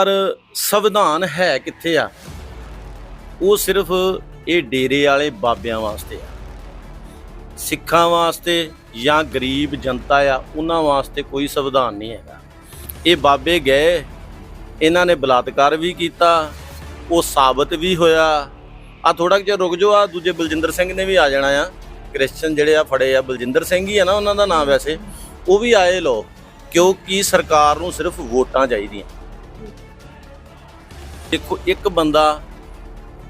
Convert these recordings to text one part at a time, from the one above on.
ਪਰ ਸੰਵਿਧਾਨ ਹੈ ਕਿੱਥੇ ਆ? ਉਹ ਸਿਰਫ ਇਹ ਡੇਰੇ ਵਾਲੇ ਬਾਬਿਆਂ ਵਾਸਤੇ ਆ। ਸਿੱਖਾਂ ਵਾਸਤੇ ਜਾਂ ਗਰੀਬ ਜਨਤਾ ਆ, ਉਹਨਾਂ ਵਾਸਤੇ ਕੋਈ ਸੰਵਿਧਾਨ ਨਹੀਂ ਹੈਗਾ। ਇਹ ਬਾਬੇ ਗਏ, ਇਹਨਾਂ ਨੇ ਬਲਾਤਕਾਰ ਵੀ ਕੀਤਾ, ਉਹ ਸਾਬਤ ਵੀ ਹੋਇਆ। ਆ ਥੋੜਾ ਜਿਹਾ ਰੁਕ ਜਾਓ ਆ ਦੂਜੇ ਬਲਜਿੰਦਰ ਸਿੰਘ ਨੇ ਵੀ ਆ ਜਾਣਾ ਆ। ਕ੍ਰਿਸਚਨ ਜਿਹੜੇ ਆ ਫੜੇ ਆ, ਬਲਜਿੰਦਰ ਸਿੰਘ ਹੀ ਆ ਨਾ ਉਹਨਾਂ ਦਾ ਨਾਮ ਵੈਸੇ, ਉਹ ਵੀ ਆਏ ਲੋ ਕਿਉਂਕਿ ਸਰਕਾਰ ਨੂੰ ਸਿਰਫ ਵੋਟਾਂ ਚਾਹੀਦੀਆਂ। ਦੇਖੋ, ਇੱਕ ਬੰਦਾ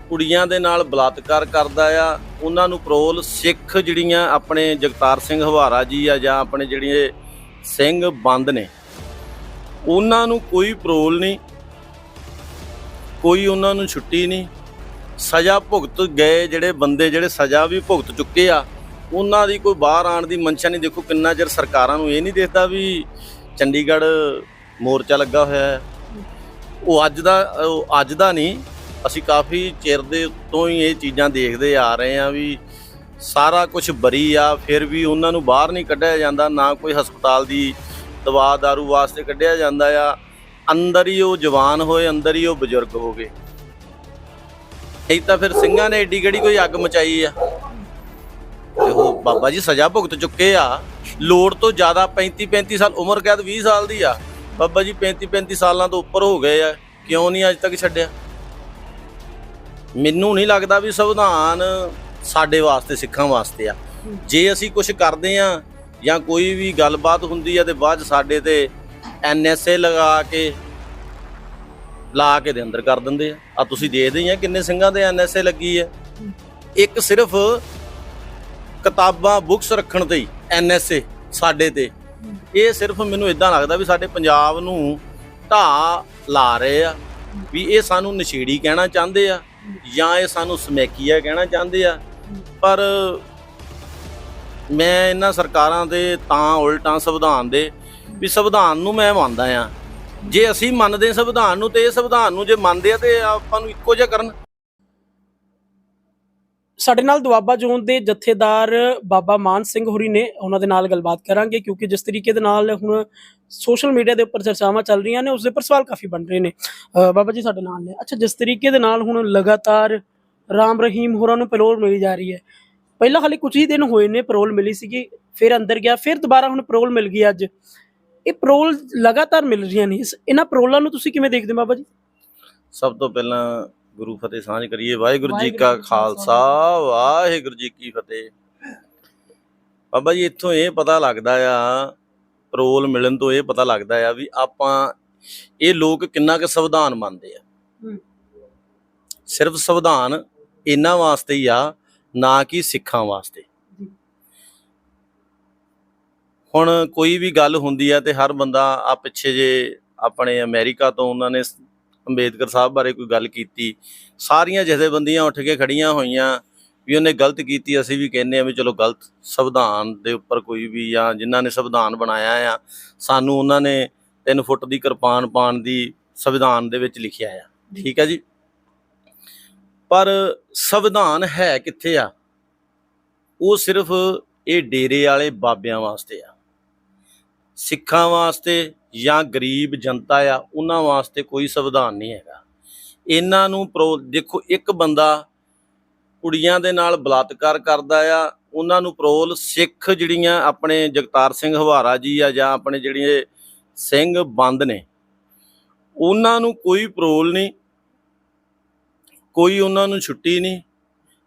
ਕੁੜੀਆਂ ਦੇ ਨਾਲ ਬਲਾਤਕਾਰ ਕਰਦਾ ਆ, ਉਹਨਾਂ ਨੂੰ ਪਰੋਲ ਸਿੱਖ ਜਿਹੜੀਆਂ ਆਪਣੇ ਜਗਤਾਰ ਸਿੰਘ ਹਵਾਰਾ ਜੀ ਆ ਜਾਂ ਆਪਣੇ ਜਿਹੜੇ ਸਿੰਘ ਬੰਦ ਨੇ, ਉਹਨਾਂ ਨੂੰ ਕੋਈ ਪਰੋਲ ਨਹੀਂ, ਕੋਈ ਉਹਨਾਂ ਨੂੰ ਛੁੱਟੀ ਨਹੀਂ, ਸਜ਼ਾ ਭੁਗਤ ਗਏ ਜਿਹੜੇ ਬੰਦੇ ਜਿਹੜੇ ਸਜ਼ਾ ਵੀ ਭੁਗਤ ਚੁੱਕੇ ਆ, ਉਹਨਾਂ ਦੀ ਕੋਈ ਬਾਹਰ ਆਣ ਦੀ ਮਨਸ਼ਾ ਨਹੀਂ, ਦੇਖੋ ਕਿੰਨਾ ਚਿਰ ਸਰਕਾਰਾਂ ਨੂੰ ਇਹ ਨਹੀਂ ਦੇਖਦਾ ਵੀ ਚੰਡੀਗੜ੍ਹ ਮੋਰਚਾ ਲੱਗਾ ਹੋਇਆ ਹੈ ਉਹ ਅੱਜ ਦਾ, ਉਹ ਅੱਜ ਦਾ ਨਹੀਂ, ਅਸੀਂ ਕਾਫੀ ਚਿਰ ਦੇ ਤੋਂ ਹੀ ਇਹ ਚੀਜ਼ਾਂ ਦੇਖਦੇ ਆ ਰਹੇ ਆ ਵੀ ਸਾਰਾ ਕੁਝ ਬਰੀ ਆ, ਫਿਰ ਵੀ ਉਹਨਾਂ ਨੂੰ ਬਾਹਰ ਨਹੀਂ ਕੱਢਿਆ ਜਾਂਦਾ, ਨਾ ਕੋਈ ਹਸਪਤਾਲ ਦੀ ਦਵਾ ਦਾਰੂ ਵਾਸਤੇ ਕੱਢਿਆ ਜਾਂਦਾ ਆ। ਅੰਦਰ ਹੀ ਉਹ ਜਵਾਨ ਹੋਏ, ਅੰਦਰ ਹੀ ਉਹ ਬਜ਼ੁਰਗ ਹੋ ਗਏ। ਇਹ ਤਾਂ ਫਿਰ ਸਿੰਘਾਂ ਨੇ ਏਡੀ ਕਿਹੜੀ ਕੋਈ ਅੱਗ ਮਚਾਈ ਆ? ਤੇ ਉਹ ਬਾਬਾ ਜੀ ਸਜ਼ਾ ਭੁਗਤ ਚੁੱਕੇ ਆ। ਲੋੜ ਤੋਂ ਜ਼ਿਆਦਾ 35 35 ਸਾਲ, ਉਮਰ ਕੈਦ 20 ਸਾਲ ਦੀ ਆ। ਬਾਬਾ ਜੀ 35 35 ਸਾਲਾਂ ਤੋਂ ਉੱਪਰ ਹੋ ਗਏ ਆ। ਕਿਉਂ ਨਹੀਂ ਅੱਜ ਤੱਕ ਛੱਡਿਆ? ਮੈਨੂੰ ਨਹੀਂ ਲੱਗਦਾ ਵੀ ਸੰਵਿਧਾਨ ਸਾਡੇ ਵਾਸਤੇ, ਸਿੱਖਾਂ ਵਾਸਤੇ ਆ। ਜੇ ਅਸੀਂ ਕੁਝ ਕਰਦੇ ਆ ਜਾਂ ਕੋਈ ਵੀ ਗੱਲਬਾਤ ਹੁੰਦੀ ਆ ਤੇ ਬਾਅਦ 'ਚ ਸਾਡੇ ਤੇ ਐਨਐਸਏ ਲਗਾ ਕੇ, ਲਾ ਕੇ ਦੇ ਅੰਦਰ ਕਰ ਦਿੰਦੇ ਆ। ਆ ਤੁਸੀਂ ਦੇਖਦੇ ਹੀ ਆ ਕਿੰਨੇ ਸਿੰਘਾਂ ਦੇ ਐਨਐਸਏ ਲੱਗੀ ਆ। ਇੱਕ ਸਿਰਫ ਕਿਤਾਬਾਂ, ਬੁੱਕਸ ਰੱਖਣ ਤੇ ਹੀ ਐਨਐਸਏ ਸਾਡੇ ਤੇ ਇਹ ਸਿਰਫ ਮੈਨੂੰ ਇਦਾਂ ਲੱਗਦਾ ਵੀ ਸਾਡੇ ਪੰਜਾਬ ਨੂੰ ਢਾ ਲਾ ਰਹੇ ਆ, ਵੀ ਇਹ ਸਾਨੂੰ ਨਸ਼ੇੜੀ ਕਹਿਣਾ ਚਾਹੁੰਦੇ ਆ ਜਾਂ ਇਹ ਸਾਨੂੰ ਸਮੈਕੀਆ ਕਹਿਣਾ ਚਾਹੁੰਦੇ ਆ। ਪਰ ਮੈਂ ਇਹਨਾਂ ਸਰਕਾਰਾਂ ਦੇ ਤਾਂ ਉਲਟਾਂ ਸੰਵਿਧਾਨ ਦੇ ਵੀ ਸੰਵਿਧਾਨ ਨੂੰ ਮੈਂ ਮੰਨਦਾ ਆ। ਜੇ ਅਸੀਂ ਮੰਨਦੇ ਸੰਵਿਧਾਨ ਨੂੰ ਤੇ ਇਹ ਸੰਵਿਧਾਨ ਨੂੰ ਜੇ ਮੰਨਦੇ ਆ ਤੇ ਆਪਾਂ ਨੂੰ ਇੱਕੋ ਜਿਹਾ ਕਰਨ। ਸਾਡੇ ਨਾਲ ਦੁਆਬਾ ਜ਼ੋਨ ਦੇ ਜਥੇਦਾਰ ਬਾਬਾ ਮਾਨ ਸਿੰਘ ਹੋਰੀ ਨੇ ਉਹਨਾਂ ਦੇ ਨਾਲ ਗੱਲਬਾਤ ਕਰਾਂਗੇ, ਕਿਉਂਕਿ ਜਿਸ ਤਰੀਕੇ ਦੇ ਨਾਲ ਹੁਣ ਸੋਸ਼ਲ ਮੀਡੀਆ ਦੇ ਉੱਪਰ ਚਰਚਾਵਾਂ ਚੱਲ ਰਹੀਆਂ ਨੇ ਉਸ ਦੇ ਉੱਪਰ ਸਵਾਲ ਕਾਫੀ ਬਣ ਰਹੇ ਨੇ। ਬਾਬਾ ਜੀ ਸਾਡੇ ਨਾਲ ਨੇ। ਅੱਛਾ, ਜਿਸ ਤਰੀਕੇ ਦੇ ਨਾਲ ਹੁਣ ਲਗਾਤਾਰ ਰਾਮ ਰਹੀਮ ਹੋਰਾਂ ਨੂੰ ਪੈਰੋਲ ਮਿਲੀ ਜਾ ਰਹੀ ਹੈ। ਪਹਿਲਾਂ ਹਾਲੇ ਕੁਝ ਹੀ ਦਿਨ ਹੋਏ ਨੇ ਪੈਰੋਲ ਮਿਲੀ ਸੀਗੀ, ਫਿਰ ਅੰਦਰ ਗਿਆ, ਫਿਰ ਦੁਬਾਰਾ ਹੁਣ ਪੈਰੋਲ ਮਿਲ ਗਈ ਅੱਜ। ਇਹ ਪੈਰੋਲ ਲਗਾਤਾਰ ਮਿਲ ਰਹੀਆਂ ਨੇ। ਇਸ- ਇਹਨਾਂ ਪੈਰੋਲਾਂ ਨੂੰ ਤੁਸੀਂ ਕਿਵੇਂ ਦੇਖਦੇ ਹੋ ਬਾਬਾ ਜੀ? ਸਭ ਤੋਂ ਪਹਿਲਾਂ ਗੁਰੂ ਫਤਿਹ ਸਾਂਝ ਕਰੀਏ। ਵਾਹਿਗੁਰੂ ਜੀ ਕਾ ਖਾਲਸਾ, ਵਾਹਿਗੁਰੂ ਜੀ ਕੀ ਫਤਿਹ। ਬਾਬਾ ਜੀ ਇੱਥੋਂ ਇਹ ਪਤਾ ਲੱਗਦਾ ਆ ਪਰੋਲ ਮਿਲਣ ਤੋਂ ਇਹ ਪਤਾ ਲੱਗਦਾ ਆ ਵੀ ਆਪਾਂ ਇਹ ਲੋਕ ਕਿੰਨਾ ਕੁ ਸੰਵਿਧਾਨ ਮੰਨਦੇ ਆ। ਸਿਰਫ ਸੰਵਿਧਾਨ ਇਹਨਾਂ ਵਾਸਤੇ ਹੀ ਆ ਨਾ ਕਿ ਸਿੱਖਾਂ ਵਾਸਤੇ। ਹੁਣ ਕੋਈ ਵੀ ਗੱਲ ਹੁੰਦੀ ਆ ਤੇ ਹਰ ਬੰਦਾ ਆ ਪਿੱਛੇ ਜੇ ਆਪਣੇ ਅਮਰੀਕਾ ਤੋਂ ਉਹਨਾਂ ਨੇ ਅੰਬੇਦਕਰ ਸਾਹਿਬ ਬਾਰੇ ਕੋਈ ਗੱਲ ਕੀਤੀ। ਸਾਰੀਆਂ ਜਥੇਬੰਦੀਆਂ ਉੱਠ ਕੇ ਖੜੀਆਂ ਹੋਈਆਂ ਵੀ ਉਹਨੇ ਗਲਤ ਕੀਤੀ। ਅਸੀਂ ਵੀ ਕਹਿੰਦੇ ਆ ਵੀ ਚਲੋ ਗਲਤ ਸੰਵਿਧਾਨ ਦੇ ਉੱਪਰ ਕੋਈ ਵੀ ਜਾਂ ਜਿਨ੍ਹਾਂ ਨੇ ਸੰਵਿਧਾਨ ਬਣਾਇਆ ਆ ਸਾਨੂੰ ਉਹਨਾਂ ਨੇ 3 ਫੁੱਟ ਦੀ ਕਿਰਪਾਨ ਪਾਣ ਦੀ ਸੰਵਿਧਾਨ ਦੇ ਵਿੱਚ ਲਿਖਿਆ ਆ। ਠੀਕ ਹੈ ਜੀ? ਪਰ ਸੰਵਿਧਾਨ ਹੈ ਕਿੱਥੇ ਆ? ਉਹ ਸਿਰਫ ਇਹ ਡੇਰੇ ਵਾਲੇ ਬਾਬਿਆਂ ਵਾਸਤੇ ਆ। ਸਿੱਖਾਂ ਵਾਸਤੇ ਜਾਂ ਗਰੀਬ ਜਨਤਾ ਆ, ਉਹਨਾਂ ਵਾਸਤੇ ਕੋਈ ਸੰਵਿਧਾਨ ਨਹੀਂ ਹੈਗਾ। ਇਹਨਾਂ ਨੂੰ ਪ੍ਰੋ, ਦੇਖੋ, ਇੱਕ ਬੰਦਾ ਕੁੜੀਆਂ ਦੇ ਨਾਲ ਬਲਾਤਕਾਰ ਕਰਦਾ ਆ, ਉਹਨਾਂ ਨੂੰ ਪਰੋਲ ਸਿੱਖ ਜਿਹੜੀਆਂ ਆਪਣੇ ਜਗਤਾਰ ਸਿੰਘ ਹਵਾਰਾ ਜੀ ਆ ਜਾਂ ਆਪਣੇ ਜਿਹੜੇ ਸਿੰਘ ਬੰਦ ਨੇ, ਉਹਨਾਂ ਨੂੰ ਕੋਈ ਪਰੋਲ ਨਹੀਂ, ਕੋਈ ਉਹਨਾਂ ਨੂੰ ਛੁੱਟੀ ਨਹੀਂ।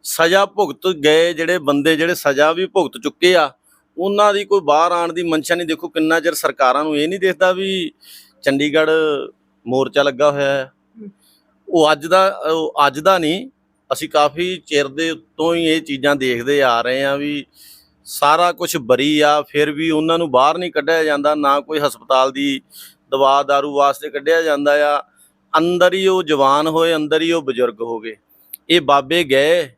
ਸਜ਼ਾ ਭੁਗਤ ਗਏ ਜਿਹੜੇ ਬੰਦੇ ਜਿਹੜੇ ਸਜ਼ਾ ਵੀ ਭੁਗਤ ਚੁੱਕੇ ਆ ਉਹਨਾਂ ਦੀ ਕੋਈ ਬਾਹਰ ਆਣ ਦੀ ਮਨਸ਼ਾ ਨਹੀਂ। ਦੇਖੋ ਕਿੰਨਾ ਚਿਰ ਸਰਕਾਰਾਂ ਨੂੰ ਇਹ ਨਹੀਂ ਦੇਖਦਾ ਵੀ ਚੰਡੀਗੜ੍ਹ ਮੋਰਚਾ ਲੱਗਾ ਹੋਇਆ ਹੈ। ਉਹ ਅੱਜ ਦਾ, ਉਹ ਅੱਜ ਦਾ ਨਹੀਂ, ਅਸੀਂ ਕਾਫੀ ਚਿਰ ਦੇ ਤੋਂ ਹੀ ਇਹ ਚੀਜ਼ਾਂ ਦੇਖਦੇ ਆ ਰਹੇ ਆ ਵੀ ਸਾਰਾ ਕੁਝ ਬਰੀ ਆ, ਫਿਰ ਵੀ ਉਹਨਾਂ ਨੂੰ ਬਾਹਰ ਨਹੀਂ ਕੱਢਿਆ ਜਾਂਦਾ, ਨਾ ਕੋਈ ਹਸਪਤਾਲ ਦੀ ਦਵਾ ਦਾਰੂ ਵਾਸਤੇ ਕੱਢਿਆ ਜਾਂਦਾ ਆ। ਅੰਦਰ ਹੀ ਉਹ ਜਵਾਨ ਹੋਏ, ਅੰਦਰ ਹੀ ਉਹ ਬਜ਼ੁਰਗ ਹੋ ਗਏ। ਇਹ ਬਾਬੇ ਗਏ,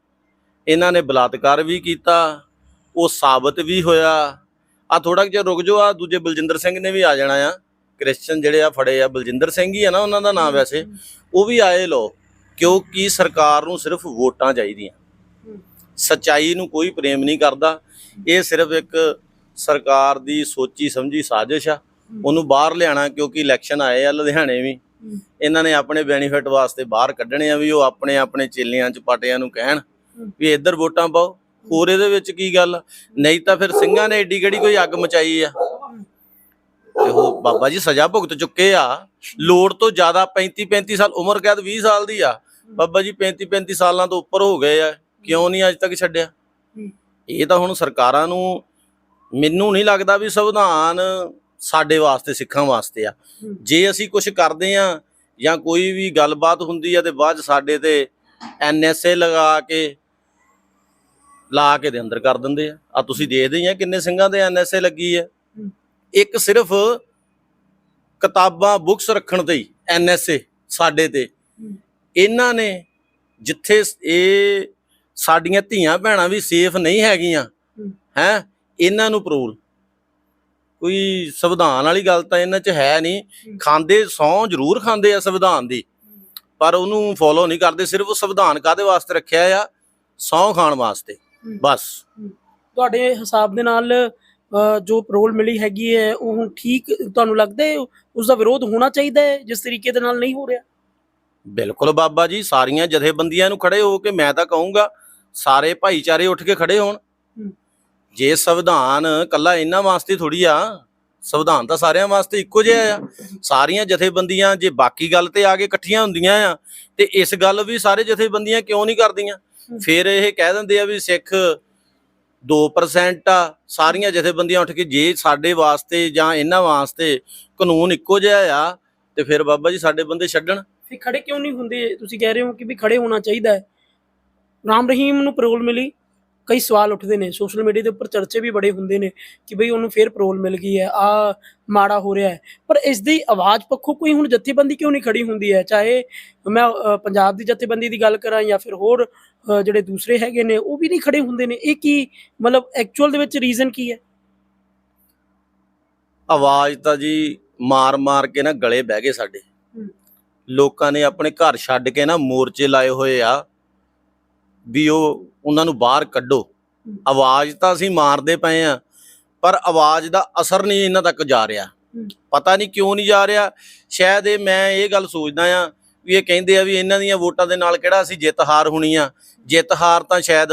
ਇਹਨਾਂ ਨੇ ਬਲਾਤਕਾਰ ਵੀ ਕੀਤਾ ਉਹ ਸਾਬਤ ਵੀ ਹੋਇਆ। ਆ ਥੋੜਾ ਜਿਹਾ ਰੁਕ ਜਾਓ ਆ ਦੂਜੇ ਬਲਜਿੰਦਰ ਸਿੰਘ ਨੇ ਵੀ ਆ ਜਾਣਾ ਆ। ਕ੍ਰਿਸਚਨ ਜਿਹੜੇ ਆ ਫੜੇ ਆ ਬਲਜਿੰਦਰ ਸਿੰਘ ਹੀ ਆ ਨਾ ਉਹਨਾਂ ਦਾ ਨਾਮ ਵੈਸੇ। ਉਹ ਵੀ ਆਏ ਲੋ ਕਿਉਂਕਿ ਸਰਕਾਰ ਨੂੰ ਸਿਰਫ ਵੋਟਾਂ ਚਾਹੀਦੀਆਂ। ਸਚਾਈ ਨੂੰ ਕੋਈ ਪ੍ਰੇਮ ਨਹੀਂ ਕਰਦਾ। ਇਹ ਸਿਰਫ ਇੱਕ ਸਰਕਾਰ ਦੀ ਸੋਚੀ ਸਮਝੀ ਸਾਜ਼ਿਸ਼ ਆ। ਉਹਨੂੰ ਬਾਹਰ ਲਿਆਣਾ ਕਿਉਂਕਿ ਇਲੈਕਸ਼ਨ ਆਏ ਆ ਲੁਧਿਆਣੇ ਵੀ। ਇਹਨਾਂ ਨੇ ਆਪਣੇ ਬੈਨੀਫਿਟ ਵਾਸਤੇ ਬਾਹਰ ਕੱਢਣੇ ਆ ਵੀ ਉਹ ਆਪਣੇ ਆਪਣੇ ਚੇਲਿਆਂ ਚ ਪਾਟਿਆਂ ਨੂੰ ਕਹਿਣ ਵੀ ਇੱਧਰ ਵੋਟਾਂ ਪਾਓ। ਹੋਰ ਇਹਦੇ ਵਿੱਚ ਕੀ ਗੱਲ? ਨਹੀਂ ਤਾਂ ਫਿਰ ਸਿੰਘਾਂ ਨੇ ਏਡੀ ਕਿਹੜੀ ਕੋਈ ਅੱਗ ਮਚਾਈ ਆ? ਤੇ ਉਹ ਬਾਬਾ ਜੀ ਸਜ਼ਾ ਭੁਗਤ ਚੁੱਕੇ ਆ। ਲੋੜ ਤੋਂ ਜ਼ਿਆਦਾ 35 35 ਸਾਲ, ਉਮਰ ਕੈਦ 20 ਸਾਲ ਦੀ ਆ। ਬਾਬਾ ਜੀ 35 35 ਸਾਲਾਂ ਤੋਂ ਉੱਪਰ ਹੋ ਗਏ ਆ। ਕਿਉਂ ਨਹੀਂ ਅੱਜ ਤੱਕ ਛੱਡਿਆ? ਇਹ ਤਾਂ ਹੁਣ ਸਰਕਾਰਾਂ ਨੂੰ ਮੈਨੂੰ ਨਹੀਂ ਲੱਗਦਾ ਵੀ ਸੰਵਿਧਾਨ ਸਾਡੇ ਵਾਸਤੇ, ਸਿੱਖਾਂ ਵਾਸਤੇ ਆ। ਜੇ ਅਸੀਂ ਕੁਝ ਕਰਦੇ ਆ ਜਾਂ ਕੋਈ ਵੀ ਗੱਲਬਾਤ ਹੁੰਦੀ ਆ ਤੇ ਬਾਅਦ 'ਚ ਸਾਡੇ ਤੇ ਐਨਐਸਏ ਲਗਾ ਕੇ ਲਾ ਕੇ ਦੇ ਅੰਦਰ ਕਰ ਦਿੰਦੇ ਆ। ਆ ਤੁਸੀਂ ਦੇਖਦੇ ਹੀ ਆ ਕਿੰਨੇ ਸਿੰਘਾਂ ਦੇ ਐਨਐਸਏ ਲੱਗੀ ਆ। ਇੱਕ ਸਿਰਫ ਕਿਤਾਬਾਂ ਬੁੱਕਸ ਰੱਖਣ ਤੇ ਹੀ ਐਨਐਸਏ ਸਾਡੇ ਤੇ। ਇਹਨਾਂ ਨੇ ਜਿੱਥੇ ਇਹ ਸਾਡੀਆਂ ਧੀਆਂ ਭੈਣਾਂ ਵੀ ਸੇਫ ਨਹੀਂ ਹੈਗੀਆਂ ਹੈ। ਇਹਨਾਂ ਨੂੰ ਪਰੂਲ ਕੋਈ ਸੰਵਿਧਾਨ ਵਾਲੀ ਗੱਲ ਤਾਂ ਇਹਨਾਂ 'ਚ ਹੈ ਨਹੀਂ। ਖਾਂਦੇ ਸੌ ਜ਼ਰੂਰ ਖਾਂਦੇ ਆ ਸੰਵਿਧਾਨ ਦੀ। ਪਰ ਉਹਨੂੰ ਫੋਲੋ ਨਹੀਂ ਕਰਦੇ ਸਿਰਫ ਸੰਵਿਧਾਨ ਕਾਦੇ ਵਾਸਤੇ ਰੱਖਿਆ ਆ? ਸੌ ਖਾਣ ਵਾਸਤੇ। ਬਸ। ਤੁਹਾਡੇ ਹਿਸਾਬ ਦੇ ਨਾਲ ਅ, ਜੋ ਪਰੋਲ ਮਿਲੀ ਹੈਗੀ ਹੈ ਉਹ ਹੁਣ ਠੀਕ ਤੁਹਾਨੂੰ ਲੱਗਦਾ ਹੈ? ਉਸ ਦਾ ਵਿਰੋਧ ਹੋਣਾ ਚਾਹੀਦਾ ਹੈ ਜਿਸ ਤਰੀਕੇ ਦੇ ਨਾਲ ਨਹੀਂ ਹੋ ਰਿਹਾ? ਬਿਲਕੁਲ ਬਾਬਾ ਜੀ ਸਾਰੀਆਂ ਜਥੇਬੰਦੀਆਂ ਨੂੰ ਖੜੇ ਹੋ ਕੇ ਮੈਂ ਤਾਂ ਕਹੂੰਗਾ ਸਾਰੇ ਭਾਈਚਾਰੇ ਉੱਠ ਕੇ ਖੜੇ ਹੋਣ। ਹੂੰ। ਜੇ ਸੰਵਿਧਾਨ ਕੱਲਾ ਇਹਨਾਂ ਵਾਸਤੇ ਥੋੜੀ ਆ ਸੰਵਿਧਾਨ ਤਾਂ ਸਾਰਿਆਂ ਵਾਸਤੇ ਇੱਕੋ ਜਿਹਾ ਆ। ਸਾਰੀਆਂ ਜਥੇਬੰਦੀਆਂ ਜੇ ਬਾਕੀ ਗੱਲ ਤੇ ਆ ਕੇ ਇਕੱਠੀਆਂ ਹੁੰਦੀਆਂ ਆ ਤੇ ਇਸ ਗੱਲ ਵੀ ਸਾਰੇ ਜਥੇਬੰਦੀਆਂ ਕਿਉਂ ਨਹੀਂ ਕਰਦੀਆਂ। ਫਿਰ ਇਹ ਕਹਿ ਦਿੰਦੇ ਆ ਵੀ ਸਿੱਖ 2% ਆ ਸਾਰੀਆਂ ਜਥੇਬੰਦੀਆਂ ਉੱਠ ਕੇ ਜੇ ਸਾਡੇ ਵਾਸਤੇ ਜਾਂ ਇਹਨਾਂ ਵਾਸਤੇ ਕਾਨੂੰਨ ਇੱਕੋ ਜਿਹਾ ਆ ਤੇ ਫਿਰ ਬਾਬਾ ਜੀ ਸਾਡੇ ਬੰਦੇ ਛੱਡਣ। ਫਿਰ ਖੜੇ ਕਿਉਂ ਨਹੀਂ ਹੁੰਦੇ? ਤੁਸੀਂ ਕਹਿ ਰਹੇ ਹੋ ਕਿ ਵੀ ਖੜੇ ਹੋਣਾ ਚਾਹੀਦਾ ਹੈ। ਰਾਮ ਰਹੀਮ ਨੂੰ ਪਰੋਲ ਮਿਲੀ। ਕਈ ਸਵਾਲ ਉੱਠਦੇ ਨੇ ਸੋਸ਼ਲ ਮੀਡੀਆ ਦੇ ਉੱਪਰ ਚਰਚੇ ਵੀ ਬੜੇ ਹੁੰਦੇ ਨੇ ਕਿ ਬਈ ਉਹਨੂੰ ਫੇਰ ਪਰੋਲ ਮਿਲ ਗਈ ਹੈ ਆ ਮਾੜਾ ਹੋ ਰਿਹਾ ਹੈ। ਪਰ ਇਸ ਦੀ ਆਵਾਜ਼ ਪੱਖੋਂ ਕੋਈ ਹੁਣ ਜਥੇਬੰਦੀ ਕਿਉਂ ਨਹੀਂ ਖੜੀ ਹੁੰਦੀ ਹੈ? ਚਾਹੇ ਮੈਂ ਪੰਜਾਬ ਦੀ ਜਥੇਬੰਦੀ ਦੀ ਗੱਲ ਕਰਾਂ ਜਾਂ ਫਿਰ ਹੋਰ ਜਿਹੜੇ ਦੂਸਰੇ ਹੈਗੇ ਨੇ ਉਹ ਵੀ ਨਹੀਂ ਖੜੇ ਹੁੰਦੇ ਨੇ। ਇਹ ਕੀ ਮਤਲਬ ਐਕਚੁਅਲ ਦੇ ਵਿੱਚ ਰੀਜ਼ਨ ਕੀ ਹੈ? ਆਵਾਜ਼ ਤਾਂ ਜੀ ਮਾਰ-ਮਾਰ ਕੇ ਨਾ ਗਲੇ ਬਹਿ ਗਏ ਸਾਡੇ। ਲੋਕਾਂ ਨੇ ਆਪਣੇ ਘਰ ਛੱਡ ਕੇ ਨਾ ਮੋਰਚੇ ਲਾਏ ਹੋਏ ਆ। ਵੀ ਉਹ ਉਹਨਾਂ ਨੂੰ ਬਾਹਰ ਕੱਢੋ। ਆਵਾਜ਼ ਤਾਂ ਅਸੀਂ ਮਾਰਦੇ ਪਏ ਆ ਪਰ ਆਵਾਜ਼ ਦਾ ਅਸਰ ਨਹੀਂ ਇਹਨਾਂ ਤੱਕ ਜਾ ਰਿਹਾ। ਪਤਾ ਨਹੀਂ ਕਿਉਂ ਨਹੀਂ ਜਾ ਰਿਹਾ। ਸ਼ਾਇਦ ਇਹ ਮੈਂ ਇਹ ਗੱਲ ਸੋਚਦਾ ਆ ਵੀ ਇਹ ਕਹਿੰਦੇ ਆ ਵੀ ਇਹਨਾਂ ਦੀਆਂ ਵੋਟਾਂ ਦੇ ਨਾਲ ਕਿਹੜਾ ਅਸੀਂ ਜਿੱਤ ਹਾਰ ਹੋਣੀ ਆ। ਜਿੱਤ ਹਾਰ ਤਾਂ ਸ਼ਾਇਦ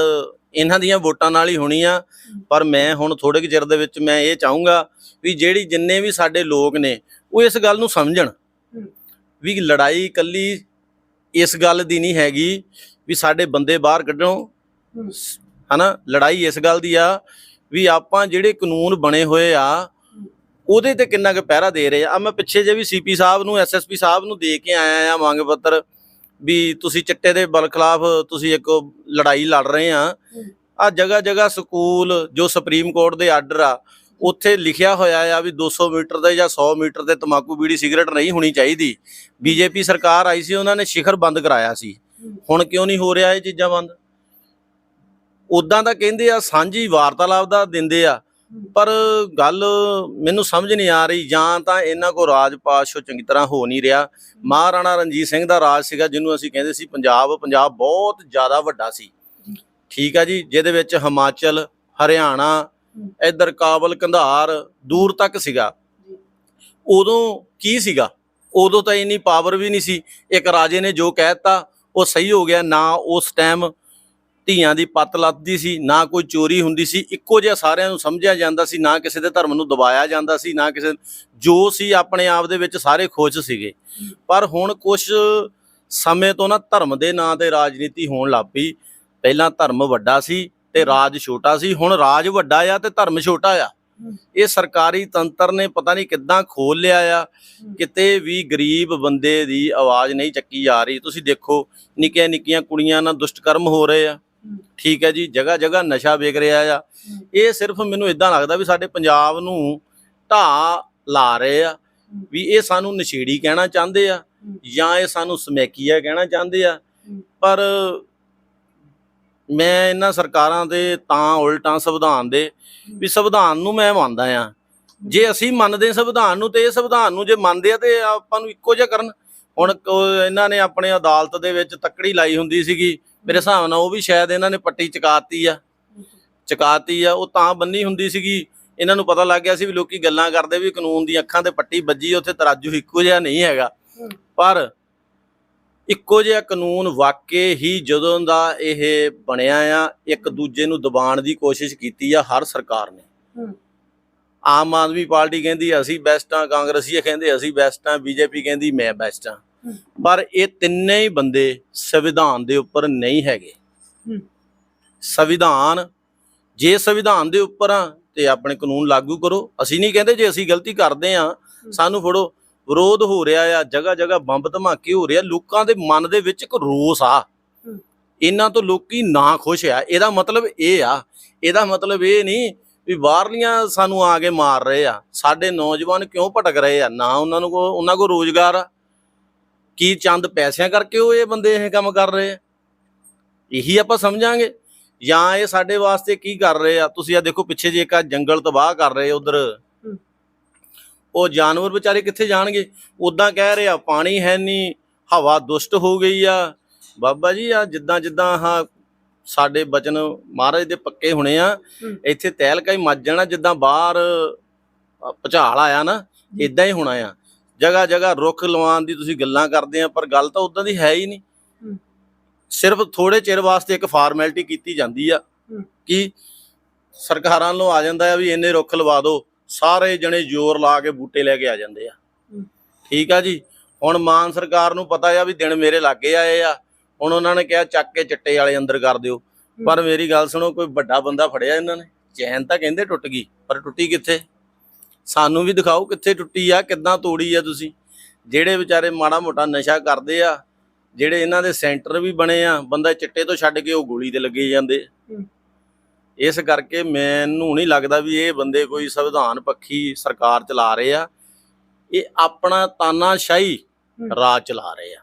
ਇਹਨਾਂ ਦੀਆਂ ਵੋਟਾਂ ਨਾਲ ਹੀ ਹੋਣੀ ਆ। ਪਰ ਮੈਂ ਹੁਣ ਥੋੜੇ ਕੁ ਚਿਰ ਦੇ ਵਿੱਚ ਮੈਂ ਇਹ ਚਾਹੂੰਗਾ ਵੀ ਜਿਹੜੀ ਜਿੰਨੇ ਵੀ ਸਾਡੇ ਲੋਕ ਨੇ ਉਹ ਇਸ ਗੱਲ ਨੂੰ ਸਮਝਣ। ਵੀ ਲੜਾਈ ਇਕੱਲੀ ਇਸ ਗੱਲ ਦੀ ਨਹੀਂ ਹੈਗੀ ਵੀ ਸਾਡੇ ਬੰਦੇ ਬਾਹਰ ਕੱਢਣੋ। ਹਨਾ ਲੜਾਈ ਇਸ ਗੱਲ ਦੀ ਆ ਵੀ ਆਪਾਂ ਜਿਹੜੇ ਕਾਨੂੰਨ ਬਣੇ ਹੋਏ ਆ ਉਹਦੇ ਤੇ ਕਿੰਨਾ ਕੁ ਪਹਿਰਾ ਦੇ ਰਹੇ ਆ। ਮੈਂ ਪਿੱਛੇ ਜੇ ਵੀ ਸੀਪੀ ਸਾਹਿਬ ਨੂੰ ਐਸਐਸਪੀ ਸਾਹਿਬ ਨੂੰ ਦੇ ਕੇ ਆਇਆ ਆ ਮੰਗ ਪੱਤਰ ਵੀ ਤੁਸੀਂ ਚਿੱਟੇ ਦੇ ਬਲ ਖਿਲਾਫ ਤੁਸੀਂ ਇੱਕ ਲੜਾਈ ਲੜ ਰਹੇ ਆ। ਆ ਜਗ੍ਹਾ ਜਗ੍ਹਾ ਸਕੂਲ ਜੋ ਸੁਪਰੀਮ ਕੋਰਟ ਦੇ ਆਰਡਰ ਆ ਉੱਥੇ ਲਿਖਿਆ ਹੋਇਆ ਆ ਵੀ 200 ਮੀਟਰ ਦੇ ਜਾਂ 100 ਮੀਟਰ ਦੇ ਤਮਾਕੂ ਬੀੜੀ ਸਿਗਰਟ ਨਹੀਂ ਹੋਣੀ ਚਾਹੀਦੀ। ਬੀਜੇਪੀ ਸਰਕਾਰ ਆਈ ਸੀ ਉਹਨਾਂ ਨੇ ਸ਼ਿਖਰ ਬੰਦ ਕਰਾਇਆ ਸੀ। ਹੁਣ ਕਿਉਂ ਨਹੀਂ ਹੋ ਰਿਹਾ ਇਹ ਚੀਜ਼ਾਂ ਬੰਦ? ਉਦਾਂ ਤਾਂ ਕਹਿੰਦੇ ਆ, ਸਾਂਝੀ ਵਾਰਤਾਲਾਪ ਦਾ ਦਿੰਦੇ ਆ, ਪਰ ਗੱਲ ਮੈਨੂੰ ਸਮਝ ਨਹੀਂ ਆ ਰਹੀ, ਜਾਂ ਤਾਂ ਇਹਨਾਂ ਕੋ ਰਾਜ ਪਾਸ਼ੋ ਚੰਗੀ ਤਰ੍ਹਾਂ ਹੋ ਨਹੀਂ ਰਿਹਾ। ਮਹਾਰਾਣਾ ਰਣਜੀਤ ਸਿੰਘ ਦਾ ਰਾਜ ਸੀਗਾ, ਜਿਹਨੂੰ ਅਸੀਂ ਕਹਿੰਦੇ ਸੀ ਪੰਜਾਬ ਪੰਜਾਬ ਬਹੁਤ ਜ਼ਿਆਦਾ ਵੱਡਾ ਸੀ। ਠੀਕ ਆ ਜੀ, ਜਿਹਦੇ ਵਿੱਚ ਹਿਮਾਚਲ, ਹਰਿਆਣਾ, ਇੱਧਰ ਕਾਬਲ ਕੰਧਾਰ ਦੂਰ ਤੱਕ ਸੀਗਾ। ਉਦੋਂ ਕੀ ਸੀਗਾ? ਉਦੋਂ ਤਾਂ ਇੰਨੀ ਪਾਵਰ ਵੀ ਨਹੀਂ ਸੀ। ਇੱਕ ਰਾਜੇ ਨੇ ਜੋ ਕਹਿਤਾ ਉਹ ਸਹੀ ਹੋ ਗਿਆ, ਨਾ ਉਸ ਟਾਈਮ ਧੀਆਂ ਦੀ ਪੱਤ ਲੱਤਦੀ ਸੀ, ਨਾ ਕੋਈ ਚੋਰੀ ਹੁੰਦੀ ਸੀ, ਇੱਕੋ ਜਿਹਾ ਸਾਰਿਆਂ ਨੂੰ ਸਮਝਿਆ ਜਾਂਦਾ ਸੀ, ਨਾ ਕਿਸੇ ਦੇ ਧਰਮ ਨੂੰ ਦਬਾਇਆ ਜਾਂਦਾ ਸੀ, ਨਾ ਕਿਸੇ ਜੋ ਸੀ ਆਪਣੇ ਆਪ ਦੇ ਵਿੱਚ ਸਾਰੇ ਖੁਸ਼ ਸੀਗੇ। ਪਰ ਹੁਣ ਕੁਝ ਸਮੇਂ ਤੋਂ ਨਾ ਧਰਮ ਦੇ ਨਾਂ ਤੇ ਰਾਜਨੀਤੀ ਹੋਣ ਲੱਗ ਪਈ। ਪਹਿਲਾਂ ਧਰਮ ਵੱਡਾ ਸੀ ਤੇ ਰਾਜ ਛੋਟਾ ਸੀ, ਹੁਣ ਰਾਜ ਵੱਡਾ ਆ ਤੇ ਧਰਮ ਛੋਟਾ ਆ। ਇਹ ਸਰਕਾਰੀ ਤੰਤਰ ਨੇ ਪਤਾ ਨਹੀਂ ਕਿੱਦਾਂ ਖੋਲ ਲਿਆ ਆ। ਕਿਤੇ ਵੀ ਗਰੀਬ ਬੰਦੇ ਦੀ ਆਵਾਜ਼ ਨਹੀਂ ਚੱਕੀ ਜਾ ਰਹੀ। ਤੁਸੀਂ ਦੇਖੋ ਨਿੱਕੀਆਂ ਨਿੱਕੀਆਂ ਕੁੜੀਆਂ ਨਾਲ ਦੁਸ਼ਟਕਰਮ ਹੋ ਰਹੇ ਆ। ਠੀਕ ਹੈ ਜੀ ਜਗ੍ਹਾ ਜਗ੍ਹਾ ਨਸ਼ਾ ਵੇਚ ਰਿਹਾ ਆ। ਇਹ ਸਿਰਫ ਮੈਨੂੰ ਇਦਾਂ ਲੱਗਦਾ ਵੀ ਸਾਡੇ ਪੰਜਾਬ ਨੂੰ ਢਾਹ ਲਾ ਰਹੇ ਆ ਵੀ ਇਹ ਸਾਨੂੰ ਨਸ਼ੇੜੀ ਕਹਿਣਾ ਚਾਹੁੰਦੇ ਆ ਜਾਂ ਇਹ ਸਾਨੂੰ ਸਮੈਕੀਆ ਕਹਿਣਾ ਚਾਹੁੰਦੇ ਆ। ਪਰ ਮੈਂ ਇਹਨਾਂ ਸਰਕਾਰਾਂ ਦੇ ਤਾਂ ਉਲਟਾਂ ਸੰਵਿਧਾਨ ਦੇ ਵੀ ਸੰਵਿਧਾਨ ਨੂੰ ਮੈਂ ਮੰਨਦਾ ਆ ਜੇ ਅਸੀਂ ਮੰਨਦੇ ਸੰਵਿਧਾਨ ਨੂੰ ਤੇ ਇਹ ਸੰਵਿਧਾਨ ਨੂੰ ਜੇ ਮੰਨਦੇ ਆ ਤੇ ਆਪਾਂ ਨੂੰ ਇੱਕੋ ਜਿਹਾ ਕਰਨ। ਹੁਣ ਇਹਨਾਂ ਨੇ ਆਪਣੇ ਅਦਾਲਤ ਦੇ ਵਿੱਚ ਤੱਕੜੀ ਲਾਈ ਹੁੰਦੀ ਸੀਗੀ। ਮੇਰੇ ਹਿਸਾਬ ਨਾਲ ਉਹ ਵੀ ਸ਼ਾਇਦ ਇਹਨਾਂ ਨੇ ਪੱਟੀ ਚਕਾਤੀ ਆ। ਚਕਾਤੀ ਆ, ਉਹ ਤਾਂ ਬੰਨੀ ਹੁੰਦੀ ਸੀਗੀ। ਇਹਨਾਂ ਨੂੰ ਪਤਾ ਲੱਗ ਗਿਆ ਸੀ ਵੀ ਲੋਕੀ ਗੱਲਾਂ ਕਰਦੇ ਵੀ ਕਾਨੂੰਨ ਦੀ ਅੱਖਾਂ ਤੇ ਪੱਟੀ ਵੱਜੀ, ਉੱਥੇ ਤਰਾਜੂ ਇੱਕੋ ਜਿਹਾ ਨਹੀਂ ਹੈਗਾ। ਪਰ ਇੱਕੋ ਜਿਹਾ ਕਾਨੂੰਨ ਵਾਕਈ ਹੀ ਜਦੋਂ ਦਾ ਇਹ ਬਣਿਆ ਆ ਇੱਕ ਦੂਜੇ ਨੂੰ ਦਬਾਉਣ ਦੀ ਕੋਸ਼ਿਸ਼ ਕੀਤੀ ਆ ਹਰ ਸਰਕਾਰ ਨੇ। ਆਮ ਆਦਮੀ ਪਾਰਟੀ ਕਹਿੰਦੀ ਅਸੀਂ ਬੈਸਟ ਆ ਕਾਂਗਰਸੀ ਕਹਿੰਦੇ ਅਸੀਂ ਬੈਸਟ ਆ ਬੀਜੇਪੀ ਕਹਿੰਦੀ ਮੈਂ ਬੈਸਟ ਆ। ਪਰ ਇਹ ਤਿੰਨੇ ਹੀ ਬੰਦੇ ਸੰਵਿਧਾਨ ਦੇ ਉੱਪਰ ਨਹੀਂ ਹੈਗੇ। ਸੰਵਿਧਾਨ ਜੇ ਸੰਵਿਧਾਨ ਦੇ ਉੱਪਰ ਆ ਤੇ ਆਪਣੇ ਕਾਨੂੰਨ ਲਾਗੂ ਕਰੋ ਅਸੀਂ ਨਹੀਂ ਕਹਿੰਦੇ ਜੇ ਅਸੀਂ ਗਲਤੀ ਕਰਦੇ ਆ ਸਾਨੂੰ ਫੜੋ ਵਿਰੋਧ ਹੋ ਰਿਹਾ ਆ ਜਗ੍ਹਾ ਜਗ੍ਹਾ ਬੰਬ ਧਮਾਕੇ ਹੋ ਰਿਹਾ ਲੋਕਾਂ ਦੇ ਮਨ ਦੇ ਵਿੱਚ ਇੱਕ ਰੋਸ ਆ। ਇਹਨਾਂ ਤੋਂ ਲੋਕੀ ਨਾ ਖੁਸ਼ ਆ। ਇਹਦਾ ਮਤਲਬ ਇਹ ਆ ਇਹਦਾ ਮਤਲਬ ਇਹ ਨਹੀਂ ਵੀ ਬਾਹਰਲੀਆਂ ਸਾਨੂੰ ਆ ਕੇ ਮਾਰ ਰਹੇ ਆ। ਸਾਡੇ ਨੌਜਵਾਨ ਕਿਉਂ ਭਟਕ ਰਹੇ ਆ? ਨਾ ਉਹਨਾਂ ਨੂੰ ਕੋ ਉਹਨਾਂ ਕੋ ਰੋਜ਼ਗਾਰ ਆ। ਕੀ ਚੰਦ ਪੈਸਿਆਂ ਕਰਕੇ ਉਹ ਇਹ ਬੰਦੇ ਇਹ ਕੰਮ ਕਰ ਰਹੇ ਆ? ਇਹੀ ਆਪਾਂ ਸਮਝਾਂਗੇ। ਜਾਂ ਇਹ ਸਾਡੇ ਵਾਸਤੇ ਕੀ ਕਰ ਰਹੇ ਆ? ਤੁਸੀਂ ਆ ਦੇਖੋ ਪਿੱਛੇ ਜੇ ਇੱਕ ਜੰਗਲ ਤਬਾਹ ਕਰ ਰਹੇ ਉਧਰ। ਉਹ ਜਾਨਵਰ ਵਿਚਾਰੇ ਕਿੱਥੇ ਜਾਣਗੇ ਉਦਾਂ ਕਹਿ ਰਹੇ ਪਾਣੀ ਹੈ ਨਹੀਂ ਹਵਾ ਦੁਸ਼ਟ ਹੋ ਗਈ ਆ ਬਾਬਾ ਜੀ ਆ ਜਿੱਦਾਂ ਜਿੱਦਾਂ ਆਹ ਸਾਡੇ ਬਚਨ ਮਹਾਰਾਜ ਦੇ ਪੱਕੇ ਹੋਣੇ ਆ ਹੂੰ। ਇੱਥੇ ਤਹਿਲਕਾ ਹੀ ਮੱਚ ਜਾਣਾ ਜਿੱਦਾਂ ਬਾਹਰ ਭੁਚਾਲ ਆਇਆ ਨਾ ਇਦਾਂ ਹੀ ਹੋਣਾ ਆ ਜਗ੍ਹਾ ਜਗ੍ਹਾ ਰੁੱਖ ਲਵਾਉਣ ਦੀ ਤੁਸੀਂ ਗੱਲਾਂ ਕਰਦੇ ਆ ਪਰ ਗੱਲ ਤਾਂ ਉਦਾਂ ਦੀ ਹੈ ਹੀ ਨਹੀਂ ਹੂੰ। ਸਿਰਫ ਥੋੜੇ ਚਿਰ ਵਾਸਤੇ ਇੱਕ ਫਾਰਮੈਲਿਟੀ ਕੀਤੀ ਜਾਂਦੀ ਆ ਹੂੰ। ਕਿ ਸਰਕਾਰਾਂ ਨੂੰ ਆ ਜਾਂਦਾ ਆ ਵੀ ਇੰਨੇ ਰੁੱਖ ਲਵਾ ਦਿਓ ਸਾਰੇ ਜਣੇ ਜ਼ੋਰ ਲਾ ਕੇ ਬੂਟੇ ਲੈ ਕੇ ਆ ਜਾਂਦੇ ਆ। ਠੀਕ ਆ ਜੀ? ਹੁਣ ਮਾਨ ਸਰਕਾਰ ਨੂੰ ਪਤਾ ਆ ਵੀ ਦਿਨ ਮੇਰੇ ਲਾਗੇ ਆਏ ਆ। ਹੁਣ ਉਹਨਾਂ ਨੇ ਕਿਹਾ ਚੱਕ ਕੇ ਚਿੱਟੇ ਵਾਲੇ ਅੰਦਰ ਕਰ ਦਿਓ। ਪਰ ਮੇਰੀ ਗੱਲ ਸੁਣੋ ਕੋਈ ਵੱਡਾ ਬੰਦਾ ਫੜਿਆ ਇਹਨਾਂ ਨੇ? ਚੈਨ ਤਾਂ ਕਹਿੰਦੇ ਟੁੱਟ ਗਈ ਪਰ ਟੁੱਟੀ ਕਿੱਥੇ? ਸਾਨੂੰ ਵੀ ਦਿਖਾਓ ਕਿੱਥੇ ਟੁੱਟੀ ਆ ਕਿੱਦਾਂ ਤੋੜੀ ਆ ਤੁਸੀਂ? ਜਿਹੜੇ ਵਿਚਾਰੇ ਮਾੜਾ ਮੋਟਾ ਨਸ਼ਾ ਕਰਦੇ ਆ ਜਿਹੜੇ ਇਹਨਾਂ ਦੇ ਸੈਂਟਰ ਵੀ ਬਣੇ ਆ ਬੰਦਾ ਚਿੱਟੇ ਤੋਂ ਛੱਡ ਕੇ ਉਹ ਗੋਲੀ ਤੇ ਲੱਗੇ ਜਾਂਦੇ। ਇਸ ਕਰਕੇ ਮੈਨੂੰ ਨਹੀਂ ਲੱਗਦਾ ਵੀ ਇਹ ਬੰਦੇ ਕੋਈ ਸੰਵਿਧਾਨ ਪੱਖੀ ਸਰਕਾਰ ਚਲਾ ਰਹੇ ਆ ਇਹ ਆਪਣਾ ਤਾਨਾਸ਼ਾਹੀ। ਰਾਜ ਚਲਾ ਰਹੇ ਆ